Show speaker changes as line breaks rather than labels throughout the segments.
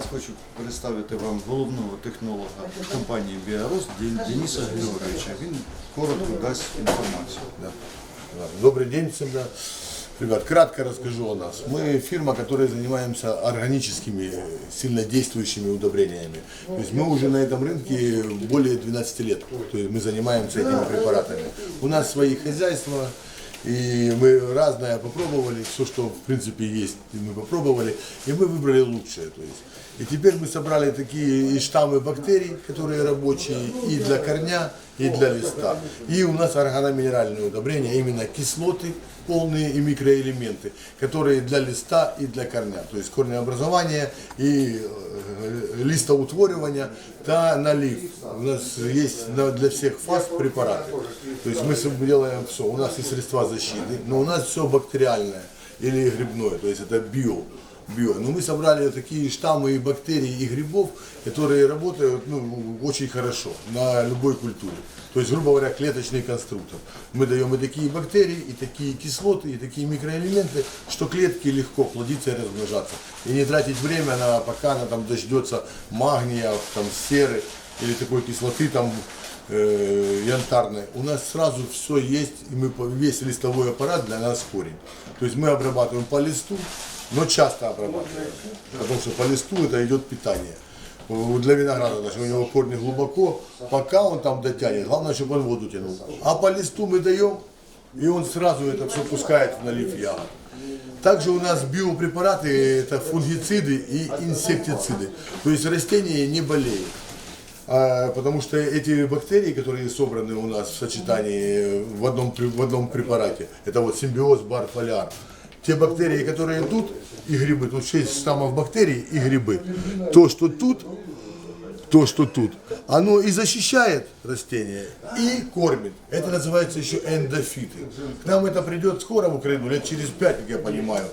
Доброго дня. Зараз хочу представити вам головного технолога компанії Біарос Дениса Григоровича. Він коротко дасть інформацію.
Да. Да. Добрый день всем. да. Ребят, кратко расскажу о нас. Мы фирма, которая занимаемся органическими, э, сильнодействующими удобрениями. То есть мы уже на этом рынке более 12 лет. То есть мы занимаемся этими препаратами. У нас свои хозяйства, и мы разное попробовали, все, что в принципе есть, мы попробовали, и мы выбрали лучшее. То есть. И теперь мы собрали такие и штаммы бактерий, которые рабочие и для корня, и для листа. И у нас органоминеральные удобрения, именно кислоты полные и микроэлементы, которые для листа и для корня. То есть корнеобразование и э, листоутворивание, да, налив. У нас есть для всех фаз препараты. То есть мы делаем все. У нас есть средства защиты, но у нас все бактериальное или грибное, то есть это био. био. Но мы собрали такие штаммы и бактерий и грибов, которые работают ну, очень хорошо на любой культуре. То есть, грубо говоря, клеточный конструктор. Мы даем и такие бактерии, и такие кислоты, и такие микроэлементы, что клетки легко плодиться и размножаться. И не тратить время, на, пока она там дождется магния, там, серы или такой кислоты там э, янтарной. У нас сразу все есть, и мы весь листовой аппарат для нас корень. То есть мы обрабатываем по листу, но часто обрабатываем, потому что по листу это идет питание. Для винограда даже у него корни глубоко, пока он там дотянет, главное, чтобы он воду тянул. А по листу мы даем, и он сразу это все пускает в налив ягод. Также у нас биопрепараты это фунгициды и инсектициды. То есть растения не болеют. А, потому что эти бактерии, которые собраны у нас в сочетании в одном, в одном препарате, это вот симбиоз бар-фоляр. Те бактерии, которые тут, и грибы, тут 6 штаммов бактерий и грибы. То, что тут, то, что тут, оно и защищает растение, и кормит. Это называется еще эндофиты. К нам это придет скоро в Украину, лет через пять, как я понимаю.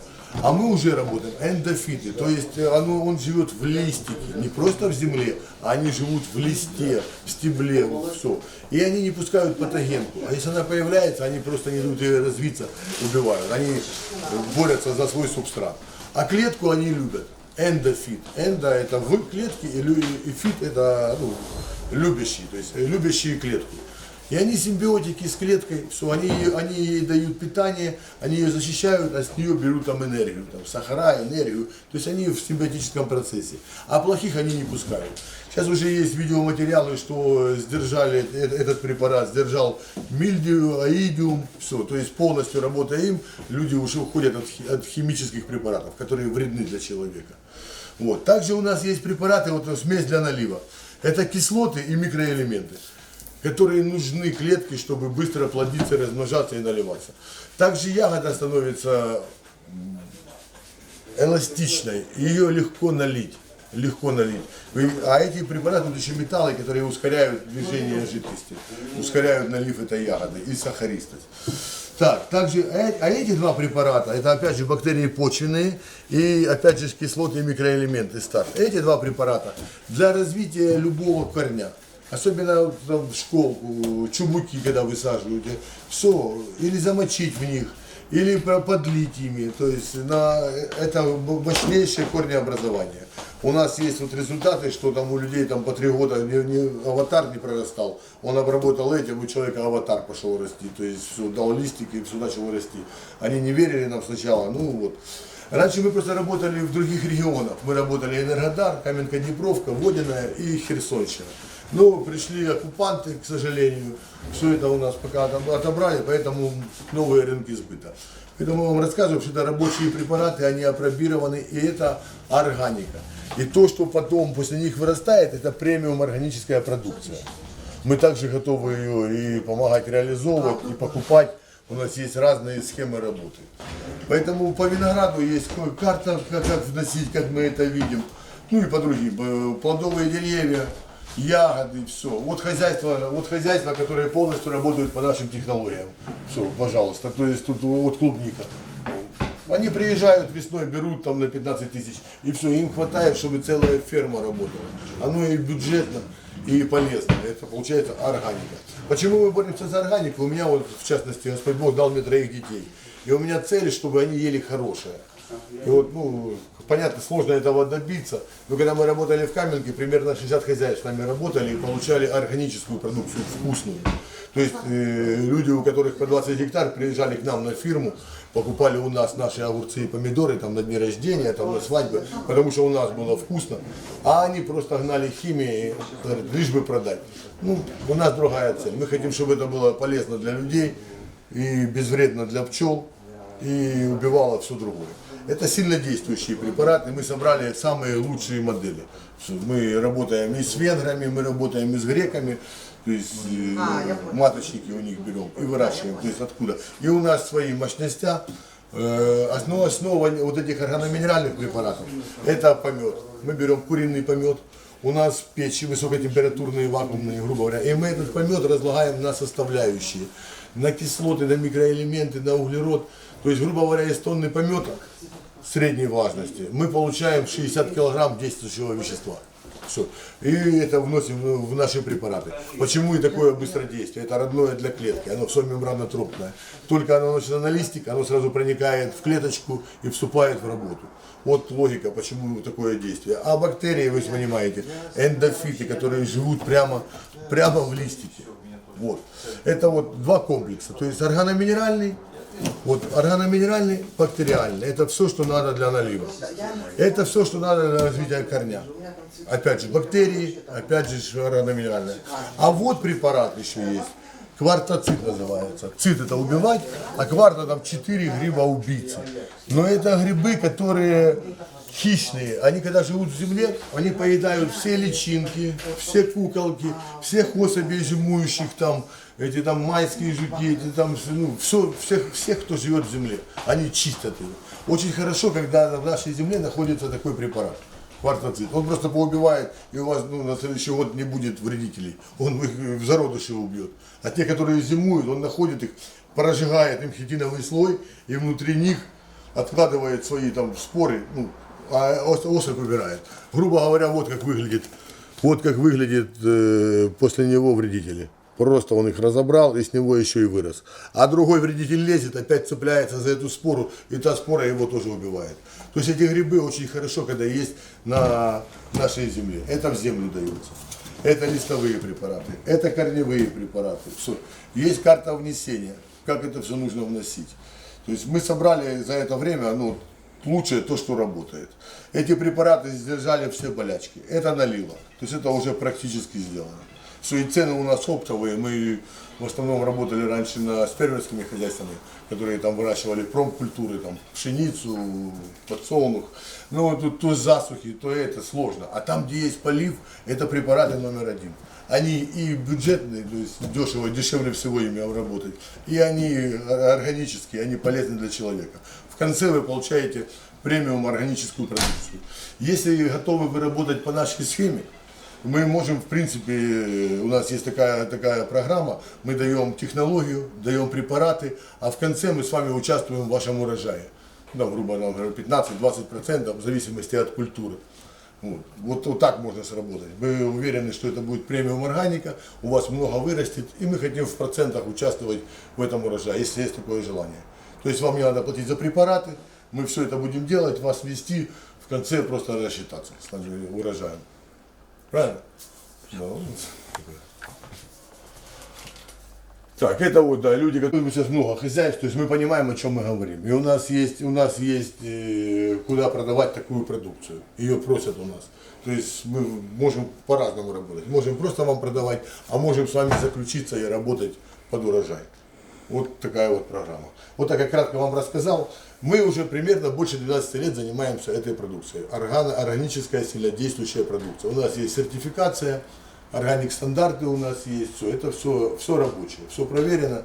А мы уже работаем эндофиты, то есть э, оно, он живет в листике, не просто в земле, а они живут в листе, в стебле, вот все. И они не пускают патогенку. А если она появляется, они просто не дают ей развиться, убивают. Они э, борются за свой субстрат. А клетку они любят. Эндофит. Эндо это в клетке, и, фит это ну, любящий, то есть э, любящие клетку. И они симбиотики с клеткой, все, они, они ей дают питание, они ее защищают, а с нее берут там энергию, там, сахара, энергию. То есть они в симбиотическом процессе. А плохих они не пускают. Сейчас уже есть видеоматериалы, что сдержали этот препарат, сдержал мильдию, аидиум, все. То есть полностью работая им, люди уже уходят от, от химических препаратов, которые вредны для человека. Вот. Также у нас есть препараты, вот смесь для налива. Это кислоты и микроэлементы которые нужны клетке, чтобы быстро плодиться, размножаться и наливаться. Также ягода становится эластичной, ее легко налить. Легко налить. А эти препараты, тут еще металлы, которые ускоряют движение жидкости, ускоряют налив этой ягоды и сахаристость. Так, также, э- а эти два препарата, это опять же бактерии почвенные и опять же кислоты и микроэлементы старт. Эти два препарата для развития любого корня. Особенно там в школку, чубуки, когда высаживаете, все, или замочить в них, или подлить ими. То есть на, это мощнейшее корнеобразование. У нас есть вот результаты, что там у людей там по три года не, не- аватар не прорастал. Он обработал этим, у человека аватар пошел расти. То есть все, дал листики и все начало расти. Они не верили нам сначала. Ну вот. Раньше мы просто работали в других регионах. Мы работали Энергодар, Каменка-Днепровка, Водяная и Херсонщина. Но пришли оккупанты, к сожалению. Все это у нас пока отоб- отобрали, поэтому новые рынки сбыта. Поэтому я вам рассказываю, что это рабочие препараты, они опробированы, и это органика. И то, что потом после них вырастает, это премиум органическая продукция. Мы также готовы ее и помогать реализовывать, и покупать. У нас есть разные схемы работы. Поэтому по винограду есть карта, как, вносить, как мы это видим. Ну и по другим. Плодовые деревья, ягоды, все. Вот хозяйство, вот хозяйства, которые полностью работают по нашим технологиям. Все, пожалуйста. То есть тут вот клубника. Они приезжают весной, берут там на 15 тысяч, и все, им хватает, чтобы целая ферма работала. Оно и бюджетно, и полезно. Это получается органика. Почему мы боремся за органику? У меня вот, в частности, Господь Бог дал мне троих детей. И у меня цель, чтобы они ели хорошее. И вот, ну, понятно, сложно этого добиться, но когда мы работали в Каменке, примерно 60 хозяйств с нами работали и получали органическую продукцию, вкусную. То есть э, люди, у которых по 20 гектар, приезжали к нам на фирму, покупали у нас наши огурцы и помидоры там на дни рождения, там на свадьбы, потому что у нас было вкусно, а они просто гнали химией, лишь бы продать. Ну, у нас другая цель. Мы хотим, чтобы это было полезно для людей и безвредно для пчел и убивало все другое. Это сильно действующие препараты. Мы собрали самые лучшие модели. Мы работаем и с венграми, мы работаем и с греками. То есть э, маточники у них берем и выращиваем. То есть откуда? И у нас свои мощности. Э, Основа, основа вот этих органоминеральных препаратов это помет. Мы берем куриный помет. У нас печи высокотемпературные, вакуумные, грубо говоря. И мы этот помет разлагаем на составляющие. На кислоты, на микроэлементы, на углерод. То есть, грубо говоря, из тонны помета средней влажности мы получаем 60 килограмм действующего вещества. Все. И это вносим в наши препараты. Почему и такое быстродействие? Это родное для клетки, оно все мембранотрупное. Только оно наносится на листик, оно сразу проникает в клеточку и вступает в работу. Вот логика, почему такое действие. А бактерии, вы понимаете, эндофиты, которые живут прямо, прямо в листике. Вот. Это вот два комплекса. То есть органоминеральный, вот органоминеральный, бактериальный. Это все, что надо для налива. Это все, что надо для развития корня. Опять же, бактерии, опять же, органоминеральное. А вот препарат еще есть. Квартоцит называется. Цит это убивать, а кварта там 4 гриба убийцы. Но это грибы, которые хищные. Они когда живут в земле, они поедают все личинки, все куколки, всех особей зимующих там, эти там майские жуки, эти там, ну, все, всех, всех, кто живет в земле. Они чистят его. Очень хорошо, когда в нашей земле находится такой препарат. Квартоцит. Он просто поубивает, и у вас ну, на следующий год не будет вредителей. Он их в зародыши убьет. А те, которые зимуют, он находит их, прожигает им хитиновый слой, и внутри них откладывает свои там споры, ну, а ос- особь убирает. Грубо говоря, вот как выглядит, вот как выглядит э, после него вредители. Просто он их разобрал и с него еще и вырос. А другой вредитель лезет, опять цепляется за эту спору, и та спора его тоже убивает. То есть эти грибы очень хорошо, когда есть на нашей земле. Это в землю дается. Это листовые препараты, это корневые препараты. Все. Есть карта внесения, как это все нужно вносить. То есть мы собрали за это время ну, лучшее то, что работает. Эти препараты сдержали все болячки. Это налило. То есть это уже практически сделано. Все, и цены у нас оптовые. Мы в основном работали раньше на, с фермерскими хозяйствами, которые там выращивали промкультуры, там пшеницу, подсолнух. Ну, тут то засухи, то это сложно. А там, где есть полив, это препараты номер один. Они и бюджетные, то есть дешево, дешевле всего ими обработать, и они органические, они полезны для человека. В конце вы получаете премиум органическую продукцию. Если готовы вы работать по нашей схеме, мы можем, в принципе, э, у нас есть такая, такая программа, мы даем технологию, даем препараты, а в конце мы с вами участвуем в вашем урожае. Ну, грубо говоря, 15-20% в зависимости от культуры. Вот. Вот, вот так можно сработать. Мы уверены, что это будет премиум органика, у вас много вырастет, и мы хотим в процентах участвовать в этом урожае, если есть такое желание. То есть вам не надо платить за препараты, мы все это будем делать, вас вести, в конце просто рассчитаться с урожаем. Правильно? Такое. Так, это вот, да, люди, которые сейчас много хозяйств, то есть мы понимаем, о чем мы говорим. И у нас есть, у нас есть э, куда продавать такую продукцию. Ее просят у нас. То есть мы можем по-разному работать. Можем просто вам продавать, а можем с вами заключиться и работать под урожай. Вот такая вот программа. Вот так я кратко вам рассказал. Мы уже примерно больше 12 лет занимаемся этой продукцией. Органо, органическая сильнодействующая продукция. У нас есть сертификация, органик стандарты у нас есть, все. Это все, все рабочее, все проверено.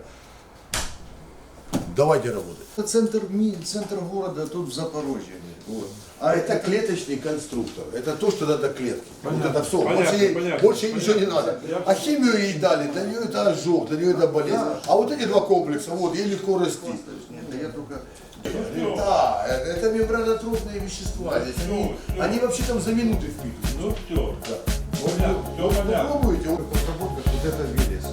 Давайте работать.
Это центр, центр города, тут в Запорожье. Вот.
А это клеточный конструктор. Это то, что надо клетки.
Понятно,
Вот это все.
понятно,
больше ей,
понятно,
больше ей ничего не надо.
Я-
А химию ей дали, для нее это ожог, для нее это болезнь. А вот эти два комплекса, вот, ей легко расти.
Это я только...
Да, это, это мембранотрупные вещества. Здесь они, они вообще там за минуты впитывают.
Ну все.
Вот,
Понятно,
вот,
всё понятно.
попробуйте. вот.
Подработка, вот это Велес.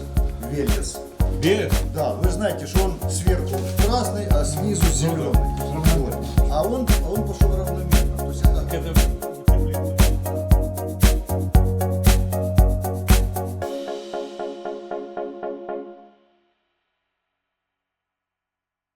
Велес.
Берег?
Да, вы знаете, что он сверху красный, а снизу зеленый. Вот. А он